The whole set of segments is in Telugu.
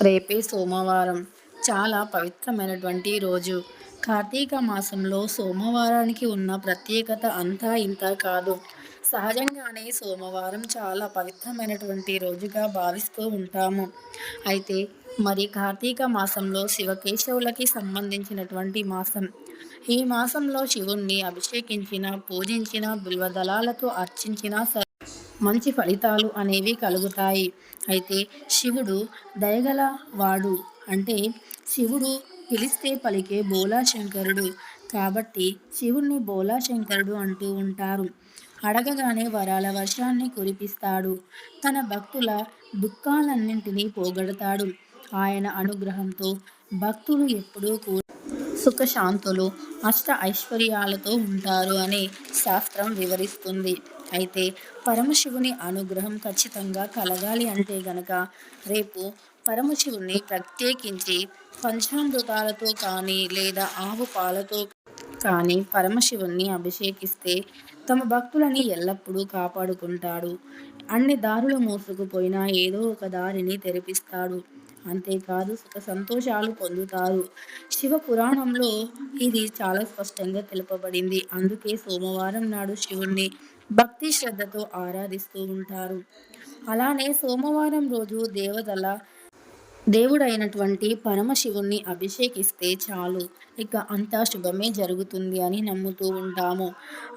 రేపే సోమవారం. చాలా పవిత్రమైనటువంటి రోజు. కార్తీక మాసంలో సోమవారానికి ఉన్న ప్రత్యేకత అంతా ఇంత కాదు. సహజంగానే సోమవారం చాలా పవిత్రమైనటువంటి రోజుగా భావిస్తూ ఉంటాము. అయితే మరి కార్తీక మాసంలో శివకేశవులకి సంబంధించినటువంటి మాసం. ఈ మాసంలో శివుణ్ణి అభిషేకించిన పూజించిన బిల్వదళాలతో అర్చించిన స మంచి ఫలితాలు అనేవి కలుగుతాయి. అయితే శివుడు దయగల వాడు అంటే శివుడు పిలిస్తే పలికే బోలాశంకరుడు. కాబట్టి శివుణ్ణి బోలాశంకరుడు అంటూ ఉంటారు. అడగగానే వరాల వర్షాన్ని కురిపిస్తాడు. తన భక్తుల దుఃఖాలన్నింటినీ పోగొడతాడు. ఆయన అనుగ్రహంతో భక్తులు ఎప్పుడూ కూడా సుఖశాంతులు అష్ట ఐశ్వర్యాలతో ఉంటారు అని శాస్త్రం వివరిస్తుంది. అయితే పరమశివుని అనుగ్రహం ఖచ్చితంగా కలగాలి అంటే గనక రేపు పరమశివుని ప్రత్యేకించి పంచామృతాలతో కానీ లేదా ఆవు పాలతో కానీ పరమశివుణ్ణి అభిషేకిస్తే తమ భక్తులని ఎల్లప్పుడూ కాపాడుకుంటాడు. అన్ని దారులు మోసుకుపోయినా ఏదో ఒక దారిని తెరిపిస్తాడు. అంతేకాదు సుఖ సంతోషాలు పొందుతారు. శివ పురాణంలో ఇది చాలా స్పష్టంగా తెలుపబడింది. అందుకే సోమవారం నాడు శివుణ్ణి భక్తి శ్రద్ధతో ఆరాధిస్తూ ఉంటారు. అలానే సోమవారం రోజు దేవతల దేవుడైనటువంటి పరమశివుణ్ణి అభిషేకిస్తే చాలు. ఇక అంతా శుభమే జరుగుతుంది అని నమ్ముతూ ఉంటాము.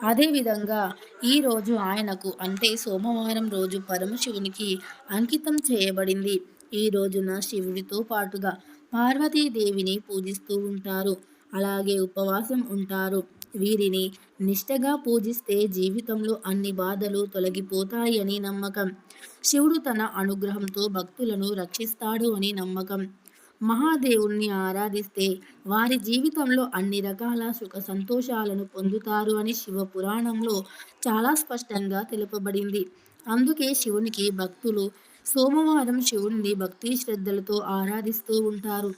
అదేవిధంగా ఈరోజు ఆయనకు అంటే సోమవారం రోజు పరమశివునికి అంకితం చేయబడింది. ఈ రోజున శివుడితో పాటుగా పార్వతీదేవిని పూజిస్తూ ఉంటారు. అలాగే ఉపవాసం ఉంటారు. వీరిని నిష్టగా పూజిస్తే జీవితంలో అన్ని బాధలు తొలగిపోతాయని నమ్మకం. శివుడు తన అనుగ్రహంతో భక్తులను రక్షిస్తాడు అని నమ్మకం. మహాదేవుణ్ణి ఆరాధిస్తే వారి జీవితంలో అన్ని రకాల సుఖ సంతోషాలను పొందుతారు అని శివ పురాణంలో చాలా స్పష్టంగా తెలుపబడింది. అందుకే శివునికి భక్తులు సోమవారం శివుణ్ణి భక్తి శ్రద్ధలతో ఆరాధిస్తూ ఉంటారు.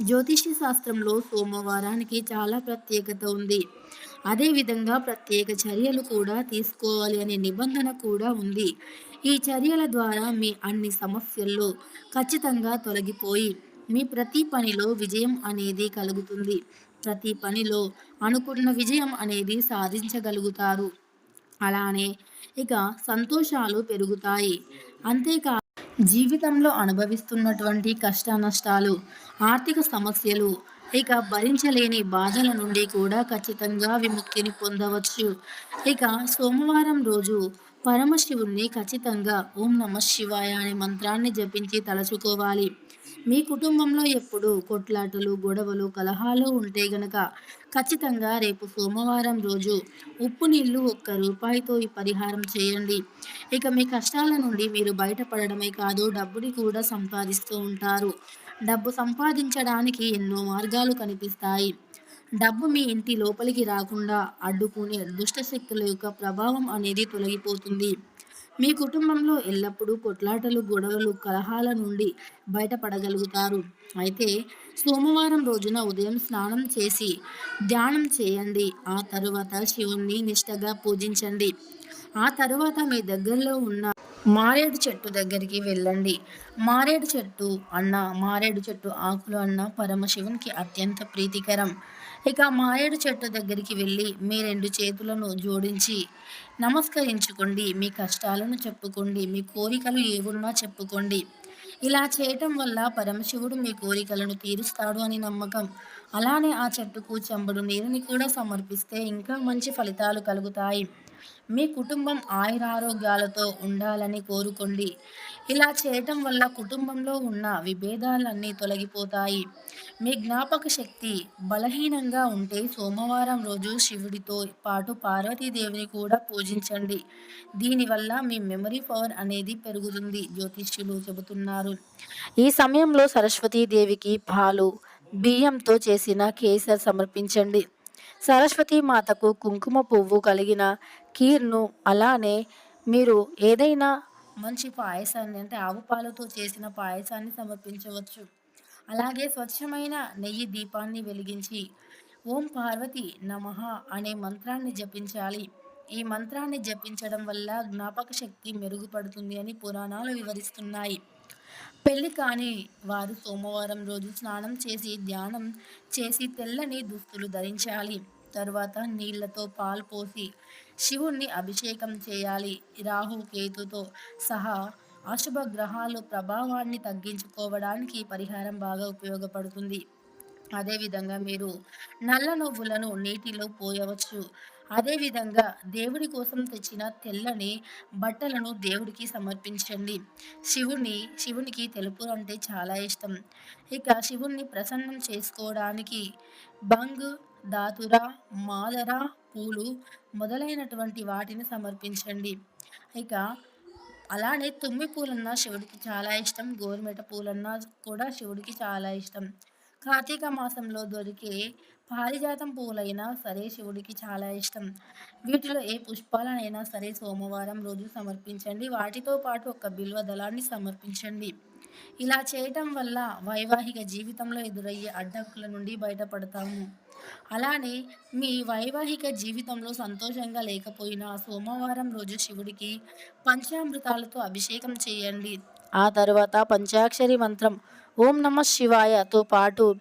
జ్యోతిష్య శాస్త్రంలో సోమవారానికి చాలా ప్రత్యేకత ఉంది. అదేవిధంగా ప్రత్యేక చర్యలు కూడా తీసుకోవాలి అనే నిబంధన కూడా ఉంది. ఈ చర్యల ద్వారా మీ అన్ని సమస్యల్లో ఖచ్చితంగా తొలగిపోయి మీ ప్రతి పనిలో విజయం అనేది కలుగుతుంది. ప్రతి పనిలో అనుకున్న విజయం అనేది సాధించగలుగుతారు. అలానే ఇక సంతోషాలు పెరుగుతాయి. అంతేకా జీవితంలో అనుభవిస్తున్నటువంటి కష్ట నష్టాలు ఆర్థిక సమస్యలు ఇక భరించలేని బాధల నుండి కూడా ఖచ్చితంగా విముక్తిని పొందవచ్చు. ఇక సోమవారం రోజు పరమశివుణ్ణి ఖచ్చితంగా ఓం నమ శివాయ అనే మంత్రాన్ని జపించి తలచుకోవాలి. మీ కుటుంబంలో ఎప్పుడు కొట్లాటలు గొడవలు కలహాలు ఉంటే గనక ఖచ్చితంగా రేపు సోమవారం రోజు ఉప్పు నీళ్ళు ఒక్క రూపాయితో ఈ పరిహారం చేయండి. ఇక మీ కష్టాల నుండి మీరు బయటపడడమే కాదు డబ్బుని కూడా సంపాదిస్తూ ఉంటారు. డబ్బు సంపాదించడానికి ఎన్నో మార్గాలు కనిపిస్తాయి. డబ్బు మీ ఇంటి లోపలికి రాకుండా అడ్డుకునే దుష్టశక్తుల యొక్క ప్రభావం అనేది తొలగిపోతుంది. మీ కుటుంబంలో ఎల్లప్పుడూ కొట్లాటలు గొడవలు కలహాల నుండి బయటపడగలుగుతారు. అయితే సోమవారం రోజున ఉదయం స్నానం చేసి ధ్యానం చేయండి. ఆ తరువాత శివుణ్ణి నిష్టగా పూజించండి. ఆ తరువాత మీ దగ్గరలో ఉన్న మారేడు చెట్టు దగ్గరికి వెళ్ళండి. మారేడు చెట్టు అన్న మారేడు చెట్టు ఆకులు అన్న పరమశివునికి అత్యంత ప్రీతికరం. ఇక మారేడు చెట్టు దగ్గరికి వెళ్ళి మీ రెండు చేతులను జోడించి నమస్కరించుకోండి. మీ కష్టాలను చెప్పుకోండి. మీ కోరికలు ఏవున్నా చెప్పుకోండి. ఇలా చేయటం వల్ల పరమశివుడు మీ కోరికలను తీరుస్తాడు అని నమ్మకం. అలానే ఆ చెట్టుకు చెంబడు నీరుని కూడా సమర్పిస్తే ఇంకా మంచి ఫలితాలు కలుగుతాయి. మీ కుటుంబం ఆయురారోగ్యాలతో ఉండాలని కోరుకోండి. ఇలా చేయటం వల్ల కుటుంబంలో ఉన్న విభేదాలన్నీ తొలగిపోతాయి. మీ జ్ఞాపక శక్తి బలహీనంగా ఉంటే సోమవారం రోజు శివుడితో పాటు పార్వతీదేవిని కూడా పూజించండి. దీనివల్ల మీ మెమరీ పవర్ అనేది పెరుగుతుంది జ్యోతిష్యులు చెబుతున్నారు. ఈ సమయంలో సరస్వతీదేవికి పాలు బియ్యంతో చేసిన కేసర్ సమర్పించండి. సరస్వతీ మాతకు కుంకుమ పువ్వు కలిగిన కీర్ను అలానే మీరు ఏదైనా మంచి పాయసాన్ని అంటే ఆవు పాలతో చేసిన పాయసాన్ని సమర్పించవచ్చు. అలాగే స్వచ్ఛమైన నెయ్యి దీపాన్ని వెలిగించి ఓం పార్వతి నమః అనే మంత్రాన్ని జపించాలి. ఈ మంత్రాన్ని జపించడం వల్ల జ్ఞాపక శక్తి మెరుగుపడుతుంది అని పురాణాలు వివరిస్తున్నాయి. పెళ్ళి కాని వారు సోమవారం రోజు స్నానం చేసి ధ్యానం చేసి తెల్లని దుస్తులు ధరించాలి. తరువాత నీళ్ళతో పాలు పోసి శివుణ్ణి అభిషేకం చేయాలి. రాహు కేతుతో సహా అశుభ గ్రహాలు ప్రభావాన్ని తగ్గించుకోవడానికి పరిహారం బాగా ఉపయోగపడుతుంది. అదేవిధంగా మీరు నల్ల నువ్వులను నీటిలో పోయవచ్చు. అదేవిధంగా దేవుడి కోసం తెచ్చిన తెల్లని బట్టలను దేవుడికి సమర్పించండి. శివుని శివునికి తెలుపు అంటే చాలా ఇష్టం. ఇక శివుణ్ణి ప్రసన్నం చేసుకోవడానికి బంగ్ దాతుర మాదర పూలు మొదలైనటువంటి వాటిని సమర్పించండి. ఇక అలానే తుమ్మి పూలన్నా శివుడికి చాలా ఇష్టం. గోరుమెట పూలన్నా కూడా శివుడికి చాలా ఇష్టం. కార్తీక మాసంలో దొరికే పారిజాతం పువ్వులైనా సరే శివుడికి చాలా ఇష్టం. వీటిలో ఏ పుష్పాలనైనా సరే సోమవారం రోజు సమర్పించండి. వాటితో పాటు ఒక బిల్వ దళాన్ని సమర్పించండి. ఇలా చేయటం వల్ల వైవాహిక జీవితంలో ఎదురయ్యే అడ్డంకుల నుండి బయటపడతాము. అలానే మీ వైవాహిక జీవితంలో సంతోషంగా లేకపోయినా సోమవారం రోజు శివుడికి పంచామృతాలతో అభిషేకం చేయండి. ఆ తర్వాత పంచాక్షరి మంత్రం ఓం నమ శివాయతో పాటు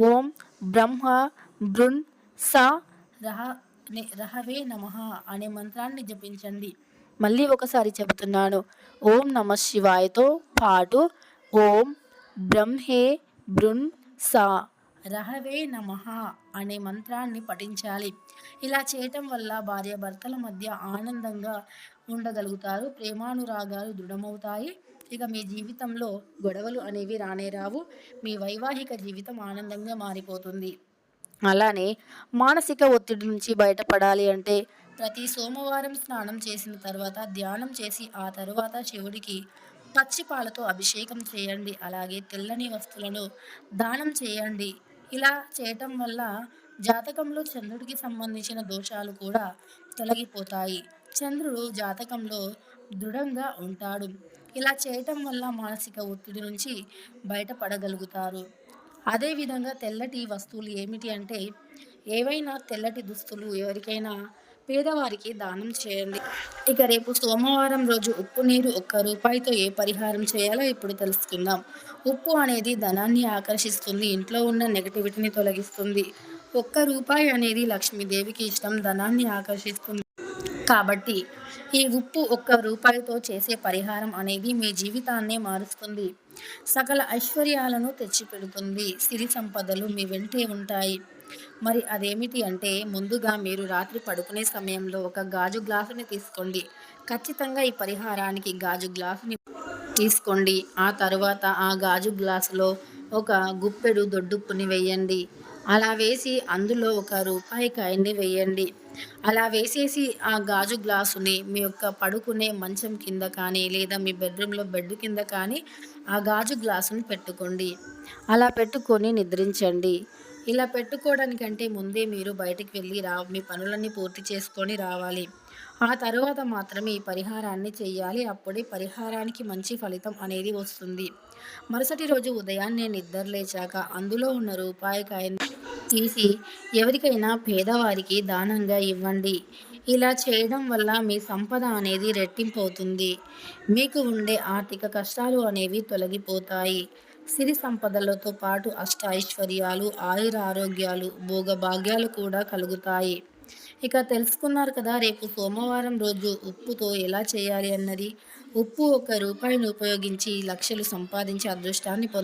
ఓం బ్రహ్మ బృన్ సా రహ నే- రహవే నమ అనే మంత్రాన్ని జపించండి. మళ్ళీ ఒకసారి చెబుతున్నాను. ఓం నమ శివాయతో పాటు ఓం బ్రహ్మే బృన్ సా. రహవే నమ అనే మంత్రాన్ని పఠించాలి. ఇలా చేయటం వల్ల భార్యాభర్తల మధ్య ఆనందంగా ఉండగలుగుతారు. ప్రేమానురాగాలు దృఢమవుతాయి. ఇక మీ జీవితంలో గొడవలు అనేవి రానే రావు. మీ వైవాహిక జీవితం ఆనందంగా మారిపోతుంది. అలానే మానసిక ఒత్తిడి నుంచి బయటపడాలి అంటే ప్రతి సోమవారం స్నానం చేసిన తర్వాత ధ్యానం చేసి ఆ తర్వాత శివుడికి పచ్చి పాలతో అభిషేకం చేయండి. అలాగే తెల్లని వస్తువులను దానం చేయండి. ఇలా చేయటం వల్ల జాతకంలో చంద్రుడికి సంబంధించిన దోషాలు కూడా తొలగిపోతాయి. చంద్రుడు జాతకంలో దృఢంగా ఉంటాడు. ఇలా చేయటం వల్ల మానసిక ఒత్తిడి నుంచి బయటపడగలుగుతారు. అదేవిధంగా తెల్లటి వస్తువులు ఏమిటి అంటే ఏవైనా తెల్లటి దుస్తులు ఎవరికైనా పేదవారికి దానం చేయండి. ఇక రేపు సోమవారం రోజు ఉప్పు నీరు ఒక్క రూపాయితో ఏ పరిహారం చేయాలో ఇప్పుడు తెలుసుకుందాం. ఉప్పు అనేది ధనాన్ని ఆకర్షిస్తుంది ఇంట్లో ఉన్న నెగటివిటీని తొలగిస్తుంది. ఒక్క రూపాయి అనేది లక్ష్మీదేవికి ఇష్టం ధనాన్ని ఆకర్షిస్తుంది. కాబట్టి ఈ ఉప్పు ఒక్క రూపాయితో చేసే పరిహారం అనేది మీ జీవితాన్నే మారుస్తుంది. సకల ఐశ్వర్యాలను తెచ్చిపెడుతుంది. సిరి సంపదలు మీ వెంటే ఉంటాయి. మరి అదేమిటి అంటే ముందుగా మీరు రాత్రి పడుకునే సమయంలో ఒక గాజు గ్లాసుని తీసుకోండి. ఖచ్చితంగా ఈ పరిహారానికి గాజు గ్లాసుని తీసుకోండి. ఆ తర్వాత ఆ గాజు గ్లాసులో ఒక గుప్పెడు దొడ్డుప్పుని వేయండి. అలా వేసి అందులో ఒక రూపాయి కాయని వేయండి. అలా వేసేసి ఆ గాజు గ్లాసుని మీ యొక్క పడుకునే మంచం కింద కానీ లేదా మీ బెడ్రూమ్లో బెడ్ కింద కానీ ఆ గాజు గ్లాసుని పెట్టుకోండి. అలా పెట్టుకొని నిద్రించండి. ఇలా పెట్టుకోవడానికంటే ముందే మీరు బయటికి వెళ్ళి రా మీ పనులన్నీ పూర్తి చేసుకొని రావాలి. ఆ తర్వాత మాత్రమే ఈ పరిహారాన్ని చేయాలి అప్పుడే పరిహారానికి మంచి ఫలితం అనేది వస్తుంది. మరుసటి రోజు ఉదయాన్నే నిద్ర లేచాక అందులో ఉన్న రూపాయికాయని తీసి ఎవరికైనా పేదవారికి దానంగా ఇవ్వండి. ఇలా చేయడం వల్ల మీ సంపద అనేది రెట్టింపు అవుతుంది మీకు ఉండే ఆర్థిక కష్టాలు అనేవి తొలగిపోతాయి. సిరి సంపదలతో పాటు అష్ట ఐశ్వర్యాలు ఆయుర ఆరోగ్యాలు భోగభాగ్యాలు కూడా కలుగుతాయి. ఇక తెలుసుకున్నారు కదా రేపు సోమవారం రోజు ఉప్పుతో ఎలా చేయాలి అన్నది? ఉప్పు ఒక రూపాయిని ఉపయోగించి లక్షలు సంపాదించే అదృష్టాన్ని పొంద